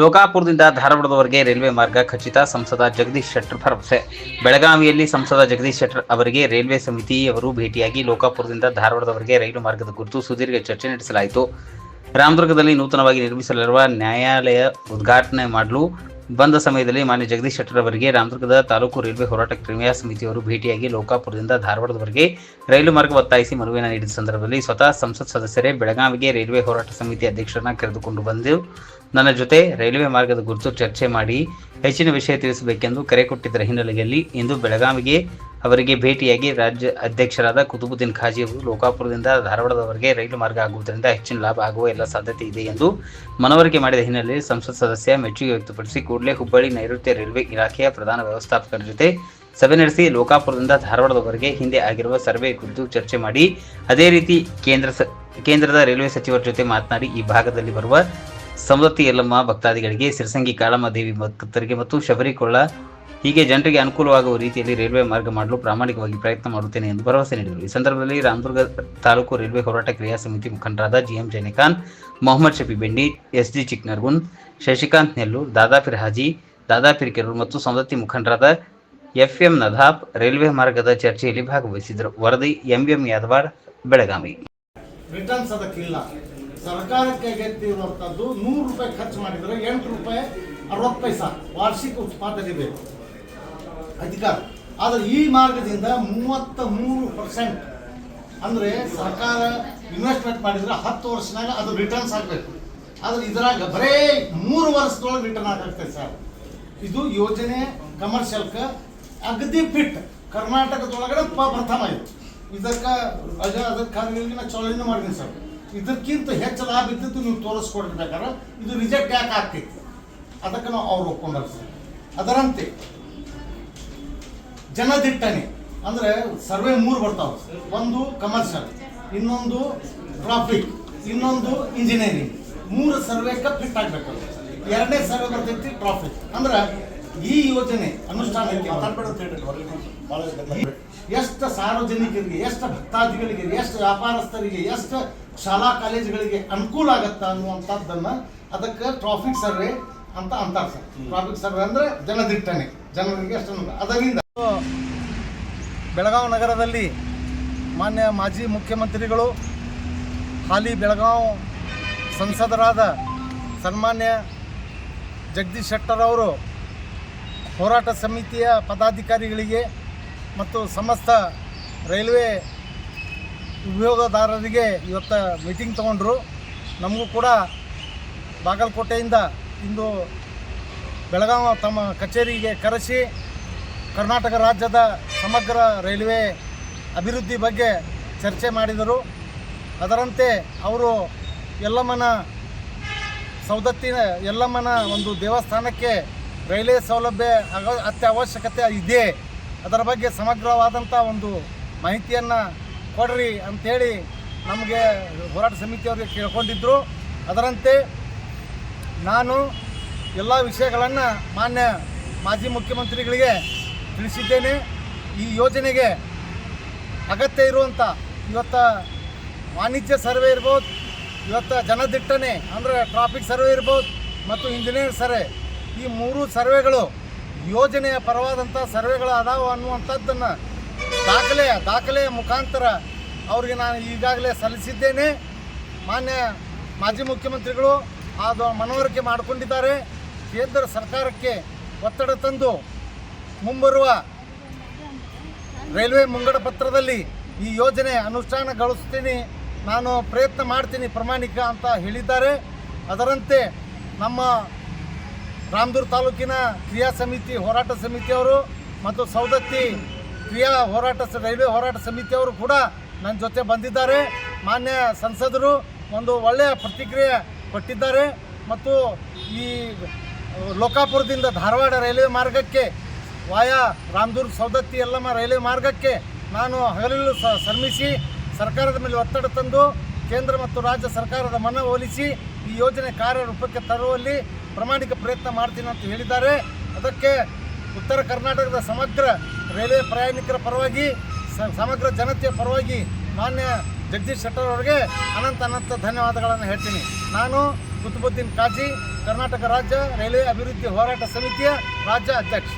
ಲೋಕಾಪುರದಿಂದ ಧಾರವಾಡದವರೆಗೆ railway ಮಾರ್ಗ ಖಚಿತ ಸಂಸದ ಜಗದೀಶ್ ಶೆಟ್ಟರ್ ಭರವಸೆ. ಬೆಳಗಾವಿಯಲ್ಲಿ ಸಂಸದ ಜಗದೀಶ್ ಶೆಟ್ಟರ್ ಅವರಿಗೆ ರೈಲ್ವೆ ಸಮಿತಿಯವರು ಭೇಟಿಯಾಗಿ ಲೋಕಾಪುರದಿಂದ ಧಾರವಾಡದವರೆಗೆ ರೈಲು ಮಾರ್ಗದ ಕುರಿತು ಸುದೀರ್ಘ ಚರ್ಚೆ ನಡೆಸಲಾಯಿತು. ರಾಮದುರ್ಗದಲ್ಲಿ ನೂತನವಾಗಿ ನಿರ್ಮಿಸಲಿರುವ ನ್ಯಾಯಾಲಯ ಉದ್ಘಾಟನೆ ಮಾಡಲು ಬಂದ ಸಮಯದಲ್ಲಿ ಮಾನ್ಯ ಜಗದೀಶ್ ಶೆಟ್ಟರ್ ಅವರಿಗೆ ರಾಮದುರ್ಗದ ತಾಲೂಕು ರೈಲ್ವೆ ಹೋರಾಟ ಕ್ರಿಮಿಯಾ ಸಮಿತಿಯವರು ಭೇಟಿಯಾಗಿ ಲೋಕಾಪುರದಿಂದ ಧಾರವಾಡದವರೆಗೆ ರೈಲು ಮಾರ್ಗ ಒತ್ತಾಯಿಸಿ ಮನವಿಯನ್ನು ನೀಡಿದ ಸಂದರ್ಭದಲ್ಲಿ ಸ್ವತಃ ಸಂಸತ್ ಸದಸ್ಯರೇ ಬೆಳಗಾವಿಗೆ ರೈಲ್ವೆ ಹೋರಾಟ ಸಮಿತಿ ಅಧ್ಯಕ್ಷರನ್ನ ಕರೆದುಕೊಂಡು ಬಂದು ನನ್ನ ಜೊತೆ ರೈಲ್ವೆ ಮಾರ್ಗದ ಕುರಿತು ಚರ್ಚೆ ಮಾಡಿ ಹೆಚ್ಚಿನ ವಿಷಯ ತಿಳಿಸಬೇಕೆಂದು ಕರೆ ಕೊಟ್ಟಿದ್ದರ ಹಿನ್ನೆಲೆಯಲ್ಲಿ ಇಂದು ಬೆಳಗಾವಿಗೆ ಅವರಿಗೆ ಭೇಟಿಯಾಗಿ ರಾಜ್ಯ ಅಧ್ಯಕ್ಷರಾದ ಕುತುಬುದ್ದೀನ್ ಖಾಜಿ ಅವರು ಲೋಕಾಪುರದಿಂದ ಧಾರವಾಡದವರೆಗೆ ರೈಲು ಮಾರ್ಗ ಆಗುವುದರಿಂದ ಹೆಚ್ಚಿನ ಲಾಭ ಆಗುವ ಎಲ್ಲ ಸಾಧ್ಯತೆ ಇದೆ ಎಂದು ಮನವರಿಕೆ ಮಾಡಿದ ಹಿನ್ನೆಲೆಯಲ್ಲಿ ಸಂಸತ್ ಸದಸ್ಯ ಮೆಚ್ಚುಗೆ ವ್ಯಕ್ತಪಡಿಸಿ ಕೂಡಲೇ ಹುಬ್ಬಳ್ಳಿ ನೈಋತ್ಯ ರೈಲ್ವೆ ಇಲಾಖೆಯ ಪ್ರಧಾನ ವ್ಯವಸ್ಥಾಪಕರ ಜೊತೆ ಸಭೆ ನಡೆಸಿ ಲೋಕಾಪುರದಿಂದ ಧಾರವಾಡದವರೆಗೆ ಹಿಂದೆ ಆಗಿರುವ ಸರ್ವೆ ಕುರಿತು ಚರ್ಚೆ ಮಾಡಿ ಅದೇ ರೀತಿ ಕೇಂದ್ರ ಕೇಂದ್ರದ ರೈಲ್ವೆ ಸಚಿವರ ಜೊತೆ ಮಾತನಾಡಿ ಈ ಭಾಗದಲ್ಲಿ ಬರುವ ಸಮೃದ್ಧಿ ಯಲ್ಲಮ್ಮ ಭಕ್ತಾದಿಗಳಿಗೆ ಸಿರಸಂಗಿ ಕಾಳಮ್ಮ ದೇವಿ ಭಕ್ತರಿಗೆ ಮತ್ತು ಶಬರಿಕೊಳ್ಳ ಹೀಗೆ ಜನರಿಗೆ ಅನುಕೂಲವಾಗುವ ರೀತಿಯಲ್ಲಿ ರೈಲ್ವೆ ಮಾರ್ಗ ಮಾಡಲು ಪ್ರಾಮಾಣಿಕವಾಗಿ ಪ್ರಯತ್ನ ಮಾಡುತ್ತೇನೆ ಎಂದು ಭರವಸೆ ನೀಡಿದರು. ಈ ಸಂದರ್ಭದಲ್ಲಿ ರಾಮದುರ್ಗ ತಾಲೂಕು ರೈಲ್ವೆ ಹೋರಾಟ ಕ್ರಿಯಾ ಸಮಿತಿ ಮುಖಂಡರಾದ GM ಜೈನಿಖಾನ್ Mohammed Shafi Bendi S G ಚಿಕ್ನರ್ಗುನ್ ಶಶಿಕಾಂತ್ ನೆಲ್ಲೂರ್ ದಾದಾಪಿರ್ ಹಾಜಿ ದಾದಾಪಿರ್ ಕೆರೂರ್ ಮತ್ತು ಸಂದತಿ ಮುಖಂಡರಾದ ಎಫ್ಎಂ ನದಾಬ್ ರೈಲ್ವೆ ಮಾರ್ಗದ ಚರ್ಚೆಯಲ್ಲಿ ಭಾಗವಹಿಸಿದರು. ವರದಿ ಎಂಎಂ ಯಾದವಾಡ್, ಬೆಳಗಾವಿ. ಸರ್ಕಾರಕ್ಕೆ ಅಗತ್ಯವಿರುವಂಥದ್ದು ನೂರು ರೂಪಾಯಿ ಖರ್ಚು ಮಾಡಿದರೆ ಎಂಟು ರೂಪಾಯಿ ಅರವತ್ತು ಪೈಸಾ ವಾರ್ಷಿಕ ಉತ್ಪಾದನೆ ಬೇಕು. ಅಧಿಕಾರ. ಆದರೆ ಈ ಮಾರ್ಗದಿಂದ ಮೂವತ್ತ ಮೂರು ಪರ್ಸೆಂಟ್ ಅಂದರೆ ಸರ್ಕಾರ ಇನ್ವೆಸ್ಟ್ಮೆಂಟ್ ಮಾಡಿದರೆ ಹತ್ತು ವರ್ಷನಾಗ ಅದು ರಿಟರ್ನ್ಸ್ ಆಗಬೇಕು. ಆದರೆ ಇದರಾಗ ಬರೇ ಮೂರು ವರ್ಷದೊಳಗೆ ರಿಟರ್ನ್ ಆಗುತ್ತೆ ಸರ್. ಇದು ಯೋಜನೆ ಕಮರ್ಷಿಯಲ್ಕ ಅಗದಿ ಫಿಟ್ ಕರ್ನಾಟಕದೊಳಗಡೆ ಪ್ರಥಮ ಇದು. ಇದಕ್ಕೆ ಅದ ಅದಕ್ಕೆ ಕಾರ್ಯಗಳಿಗೆ ನಾ ಚಲನೆ ಮಾಡಿದ್ದೀನಿ ಸರ್. ಇದಕ್ಕಿಂತ ಹೆಚ್ಚು ಲಾಭ ಇದ್ದಿದ್ದು ನೀವು ತೋರಿಸ್ಕೊಡ್ಬೇಕಾದ್ರೆ ಇದು ರಿಜೆಕ್ಟ್ ಯಾಕೆ ಆಗ್ತೈತಿ? ಅದಕ್ಕೆ ನಾವು ಅವ್ರು ಒಪ್ಕೊಂಡ್ರೆ ಸರ್. ಅದರಂತೆ ಜನದಿಟ್ಟನೆ ಅಂದ್ರೆ ಸರ್ವೆ ಮೂರು ಬರ್ತಾವ. ಒಂದು ಕಮರ್ಷಿಯಲ್ ಇನ್ನೊಂದು ಟ್ರಾಫಿಕ್ ಇನ್ನೊಂದು ಇಂಜಿನಿಯರಿಂಗ್ ಮೂರು ಸರ್ವೆಕ್ಕೆ ಫಿಟ್ ಆಗ್ಬೇಕು ಎರಡನೇ ಸರ್ವೆ ಬರ್ತೈತಿ ಟ್ರಾಫಿಕ್ ಅಂದ್ರೆ ಈ ಯೋಜನೆ ಅನುಷ್ಠಾನಕ್ಕೆ ಎಷ್ಟು ಸಾರ್ವಜನಿಕರಿಗೆ ಎಷ್ಟು ಭಕ್ತಾದಿಗಳಿಗೆ ಎಷ್ಟು ವ್ಯಾಪಾರಸ್ಥರಿಗೆ ಎಷ್ಟು ಶಾಲಾ ಕಾಲೇಜುಗಳಿಗೆ ಅನುಕೂಲ ಆಗತ್ತ ಅನ್ನುವಂಥದ್ದನ್ನ ಅದಕ್ಕೆ ಟ್ರಾಫಿಕ್ ಸರ್ವೆ ಅಂತ ಅಂತಾರೆ ಸರ್. ಟ್ರಾಫಿಕ್ ಸರ್ವೆ ಅಂದ್ರೆ ಜನದಿಟ್ಟನೆ ಜನರಿಗೆ ಎಷ್ಟು. ಅದರಿಂದ ಬೆಳಗಾವಿ ನಗರದಲ್ಲಿ ಮಾನ್ಯ ಮಾಜಿ ಮುಖ್ಯಮಂತ್ರಿಗಳು, ಹಾಲಿ ಬೆಳಗಾವಿ ಸಂಸದರಾದ ಸನ್ಮಾನ್ಯ ಜಗದೀಶ್ ಶೆಟ್ಟರ್ ಅವರು ಹೋರಾಟ ಸಮಿತಿಯ ಪದಾಧಿಕಾರಿಗಳಿಗೆ ಮತ್ತು ಸಮಸ್ತ ರೈಲ್ವೆ ಉದ್ಯೋಗದಾರರಿಗೆ ಇವತ್ತು ಮೀಟಿಂಗ್ ತಗೊಂಡ್ರು. ನಮಗೂ ಕೂಡ ಬಾಗಲಕೋಟೆಯಿಂದ ಇಂದು ಬೆಳಗಾವಿ ತಮ್ಮ ಕಚೇರಿಗೆ ಕರೆಸಿ ಕರ್ನಾಟಕ ರಾಜ್ಯದ ಸಮಗ್ರ ರೈಲ್ವೆ ಅಭಿವೃದ್ಧಿ ಬಗ್ಗೆ ಚರ್ಚೆ ಮಾಡಿದರು. ಅದರಂತೆ ಅವರು ಯಲ್ಲಮ್ಮನ ಸೌದತ್ತಿನ ಯಲ್ಲಮ್ಮನ ಒಂದು ದೇವಸ್ಥಾನಕ್ಕೆ ರೈಲ್ವೆ ಸೌಲಭ್ಯ ಅಗ, ಅತ್ಯವಶ್ಯಕತೆ ಇದೆ. ಅದರ ಬಗ್ಗೆ ಸಮಗ್ರವಾದಂಥ ಒಂದು ಮಾಹಿತಿಯನ್ನು ಕೊಡ್ರಿ ಅಂಥೇಳಿ ನಮಗೆ ಹೋರಾಟ ಸಮಿತಿಯವರಿಗೆ ಕೇಳ್ಕೊಂಡಿದ್ದರು ಅದರಂತೆ ನಾನು ಎಲ್ಲ ವಿಷಯಗಳನ್ನು ಮಾನ್ಯ ಮಾಜಿ ಮುಖ್ಯಮಂತ್ರಿಗಳಿಗೆ ತಿಳಿಸಿದ್ದೇನೆ. ಈ ಯೋಜನೆಗೆ ಅಗತ್ಯ ಇರುವಂಥ ಇವತ್ತು ವಾಣಿಜ್ಯ ಸರ್ವೆ ಇರ್ಬೋದು, ಇವತ್ತು ಜನದಿಟ್ಟಣೆ ಅಂದರೆ ಟ್ರಾಫಿಕ್ ಸರ್ವೆ ಇರ್ಬೋದು ಮತ್ತು ಇಂಜಿನಿಯರ್ ಸರ್ವೆ. ಈ ಮೂರು ಸರ್ವೆಗಳು ಯೋಜನೆಯ ಪರವಾದಂಥ ಸರ್ವೆಗಳು ಅದಾವ ಅನ್ನುವಂಥದ್ದನ್ನು ದಾಖಲೆ ದಾಖಲೆಯ ಮುಖಾಂತರ ಅವರಿಗೆ ನಾನು ಈಗಾಗಲೇ ಸಲ್ಲಿಸಿದ್ದೇನೆ. ಮಾನ್ಯ ಮಾಜಿ ಮುಖ್ಯಮಂತ್ರಿಗಳು ಅದು ಮನವರಿಕೆ ಮಾಡಿಕೊಂಡಿದ್ದಾರೆ. ಕೇಂದ್ರ ಸರ್ಕಾರಕ್ಕೆ ಒತ್ತಡ ತಂದು ಮುಂಬರುವ ರೈಲ್ವೆ ಮುಂಗಡ ಪತ್ರದಲ್ಲಿ ಈ ಯೋಜನೆ ಅನುಷ್ಠಾನಗೊಳಿಸ್ತೀನಿ. ನಾನು ಪ್ರಯತ್ನ ಮಾಡ್ತೀನಿ ಪ್ರಮಾಣಿಕ ಅಂತ ಹೇಳಿದ್ದಾರೆ. ಅದರಂತೆ ನಮ್ಮ ರಾಮದುರ್ ತಾಲೂಕಿನ ಕ್ರಿಯಾ ಸಮಿತಿ, ಹೋರಾಟ ಸಮಿತಿಯವರು ಮತ್ತು ಸೌದತ್ತಿ ಕ್ರಿಯಾ ಹೋರಾಟ ರೈಲ್ವೆ ಹೋರಾಟ ಸಮಿತಿಯವರು ಕೂಡ ನನ್ನ ಜೊತೆ ಬಂದಿದ್ದಾರೆ. ಮಾನ್ಯ ಸಂಸದರು ಒಂದು ಒಳ್ಳೆಯ ಪ್ರತಿಕ್ರಿಯೆ ಕೊಟ್ಟಿದ್ದಾರೆ. ಮತ್ತು ಈ ಲೋಕಾಪುರದಿಂದ ಧಾರವಾಡ ರೈಲ್ವೆ ಮಾರ್ಗಕ್ಕೆ ವಾಯಾ ರಾಮದುರ್ಗ ಸೌದತ್ತಿ ಯಲ್ಲಮ್ಮ ರೈಲ್ವೆ ಮಾರ್ಗಕ್ಕೆ ನಾನು ಹಗಲಿಲ್ಲು ಸ ಶ್ರಮಿಸಿ ಸರ್ಕಾರದ ಮೇಲೆ ಒತ್ತಡ ತಂದು ಕೇಂದ್ರ ಮತ್ತು ರಾಜ್ಯ ಸರ್ಕಾರದ ಮನ ಒಲಿಸಿ ಈ ಯೋಜನೆ ಕಾರ್ಯರೂಪಕ್ಕೆ ತರುವಲ್ಲಿ ಪ್ರಾಮಾಣಿಕ ಪ್ರಯತ್ನ ಮಾಡ್ತೀನಿ ಅಂತ ಹೇಳಿದ್ದಾರೆ. ಅದಕ್ಕೆ ಉತ್ತರ ಕರ್ನಾಟಕದ ಸಮಗ್ರ ರೈಲ್ವೆ ಪ್ರಯಾಣಿಕರ ಪರವಾಗಿ ಸಮಗ್ರ ಜನತೆಯ ಪರವಾಗಿ ಮಾನ್ಯ ಜಗದೀಶ್ ಶೆಟ್ಟರ್ ಅವರಿಗೆ ಅನಂತ ಅನಂತ ಧನ್ಯವಾದಗಳನ್ನು ಹೇಳ್ತೀನಿ. ನಾನು ಕುತುಬುದ್ದೀನ್ ಕಾಜಿ, ಕರ್ನಾಟಕ ರಾಜ್ಯ ರೈಲ್ವೆ ಅಭಿವೃದ್ಧಿ ಹೋರಾಟ ಸಮಿತಿಯ ರಾಜ್ಯ ಅಧ್ಯಕ್ಷ.